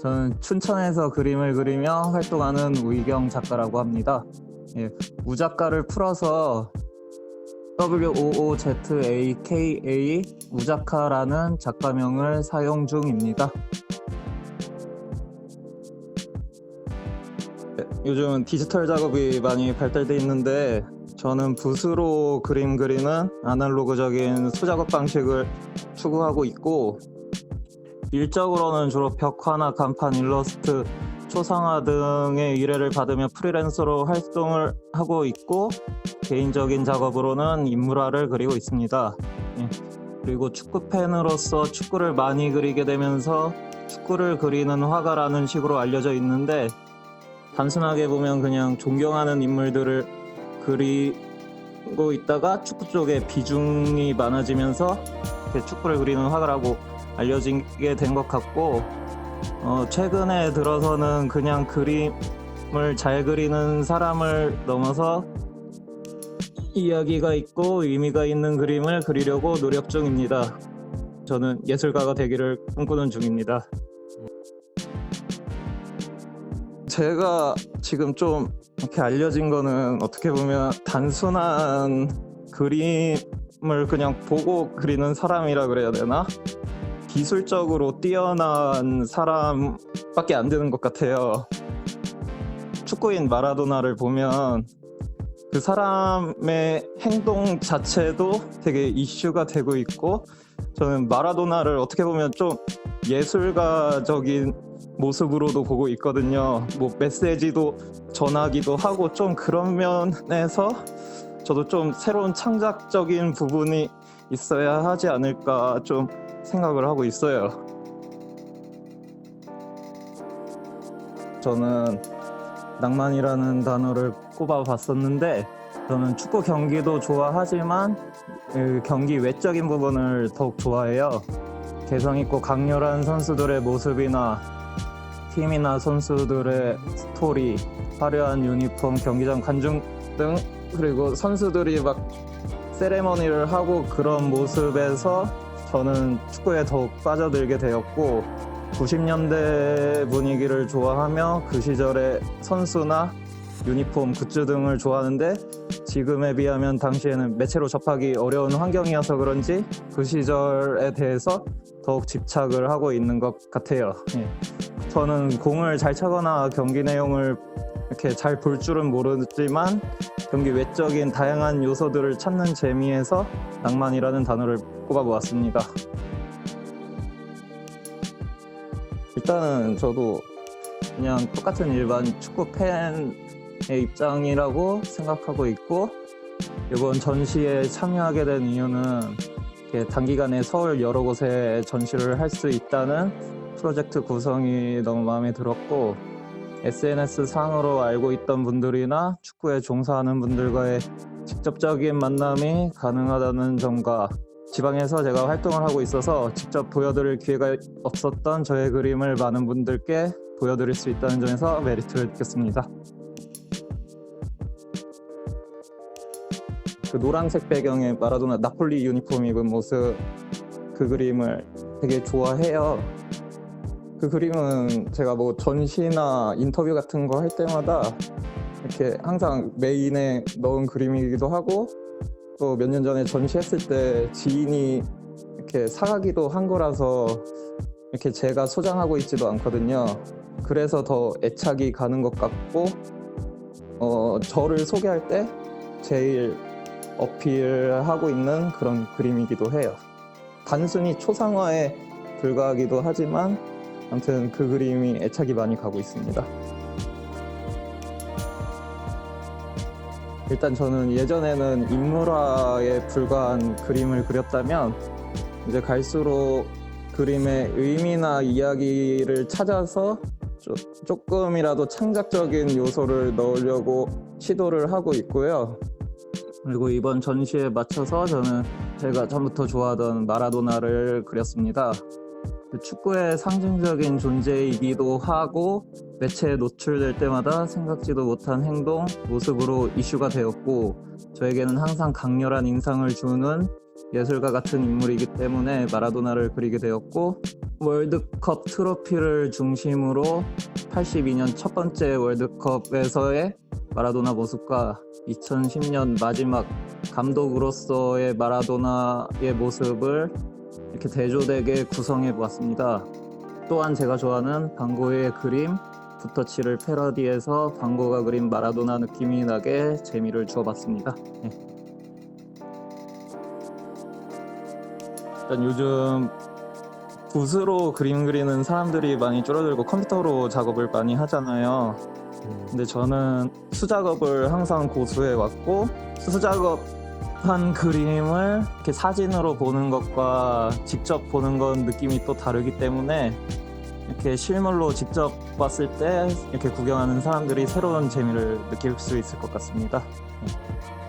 저는 춘천에서 그림을 그리며 활동하는 우이경 작가라고 합니다. 예, 우작가를 풀어서 WOOZAKA 우작가라는 작가명을 사용 중입니다. 예, 요즘 디지털 작업이 많이 발달돼 있는데 저는 붓으로 그림 그리는 아날로그적인 수작업 방식을 추구하고 있고 일적으로는 주로 벽화나 간판, 일러스트, 초상화 등의 의뢰를 받으며 프리랜서로 활동을 하고 있고 개인적인 작업으로는 인물화를 그리고 있습니다. 예. 그리고 축구 팬으로서 축구를 많이 그리게 되면서 축구를 그리는 화가라는 식으로 알려져 있는데 단순하게 보면 그냥 존경하는 인물들을 그리고 있다가 축구 쪽에 비중이 많아지면서 축구를 그리는 화가라고 알려지게 된 것 같고 어, 최근에 들어서는 그냥 그림을 잘 그리는 사람을 넘어서 이야기가 있고 의미가 있는 그림을 그리려고 노력 중입니다. 저는 예술가가 되기를 꿈꾸는 중입니다. 제가 지금 좀 이렇게 알려진 거는 어떻게 보면 단순한 그림을 그냥 보고 그리는 사람이라 그래야 되나? 기술적으로 뛰어난 사람밖에 안 되는 것 같아요. 축구인 마라도나를 보면 그 사람의 행동 자체도 되게 이슈가 되고 있고 저는 마라도나를 어떻게 보면 좀 예술가적인 모습으로도 보고 있거든요. 뭐 메시지도 전하기도 하고 좀 그런 면에서 저도 좀 새로운 창작적인 부분이 있어야 하지 않을까 좀 생각을 하고 있어요. 저는 낭만이라는 단어를 꼽아 봤었는데 저는 축구 경기도 좋아하지만 그 경기 외적인 부분을 더욱 좋아해요. 개성 있고 강렬한 선수들의 모습이나 팀이나 선수들의 스토리, 화려한 유니폼, 경기장 관중 등 그리고 선수들이 막 세레머니를 하고 그런 모습에서 저는 축구에 더욱 빠져들게 되었고 90년대 분위기를 좋아하며 그 시절의 선수나 유니폼, 굿즈 등을 좋아하는데 지금에 비하면 당시에는 매체로 접하기 어려운 환경이어서 그런지 그 시절에 대해서 더욱 집착을 하고 있는 것 같아요. 예. 저는 공을 잘 차거나 경기 내용을 이렇게 잘 볼 줄은 모르지만 경기 외적인 다양한 요소들을 찾는 재미에서 낭만이라는 단어를 꼽아보았습니다. 일단은 저도 그냥 똑같은 일반 축구 팬의 입장이라고 생각하고 있고 이번 전시에 참여하게 된 이유는 단기간에 서울 여러 곳에 전시를 할 수 있다는 프로젝트 구성이 너무 마음에 들었고 SNS 상으로 알고 있던 분들이나 축구에 종사하는 분들과의 직접적인 만남이 가능하다는 점과 지방에서 제가 활동을 하고 있어서 직접 보여드릴 기회가 없었던 저의 그림을 많은 분들께 보여드릴 수 있다는 점에서 메리트를 느꼈습니다. 그 노란색 배경에 마라도나 나폴리 유니폼 입은 모습 그 그림을 되게 좋아해요. 그 그림은 제가 뭐 전시나 인터뷰 같은 거 할 때마다 이렇게 항상 메인에 넣은 그림이기도 하고 또 몇 년 전에 전시했을 때 지인이 이렇게 사가기도 한 거라서 이렇게 제가 소장하고 있지도 않거든요. 그래서 더 애착이 가는 것 같고 어, 저를 소개할 때 제일 어필하고 있는 그런 그림이기도 해요. 단순히 초상화에 불과하기도 하지만 아무튼 그 그림이 애착이 많이 가고 있습니다. 일단 저는 예전에는 인물화에 불과한 그림을 그렸다면 이제 갈수록 그림의 의미나 이야기를 찾아서 조, 조금이라도 창작적인 요소를 넣으려고 시도를 하고 있고요. 그리고 이번 전시에 맞춰서 저는 제가 전부터 좋아하던 마라도나를 그렸습니다. 그 축구의 상징적인 존재이기도 하고 매체에 노출될 때마다 생각지도 못한 행동, 모습으로 이슈가 되었고 저에게는 항상 강렬한 인상을 주는 예술가 같은 인물이기 때문에 마라도나를 그리게 되었고 월드컵 트로피를 중심으로 82년 첫 번째 월드컵에서의 마라도나 모습과 2010년 마지막 감독으로서의 마라도나의 모습을 이렇게 대조되게 구성해 보았습니다. 또한 제가 좋아하는 방고의 그림 붓터치를 패러디해서 방고가 그린 마라도나 느낌이 나게 재미를 주어봤습니다. 네. 일단 요즘 붓으로 그림 그리는 사람들이 많이 줄어들고 컴퓨터로 작업을 많이 하잖아요. 근데 저는 수작업을 항상 고수해 왔고 수작업 한 그림을 이렇게 사진으로 보는 것과 직접 보는 건 느낌이 또 다르기 때문에 이렇게 실물로 직접 봤을 때 이렇게 구경하는 사람들이 새로운 재미를 느낄 수 있을 것 같습니다. 네.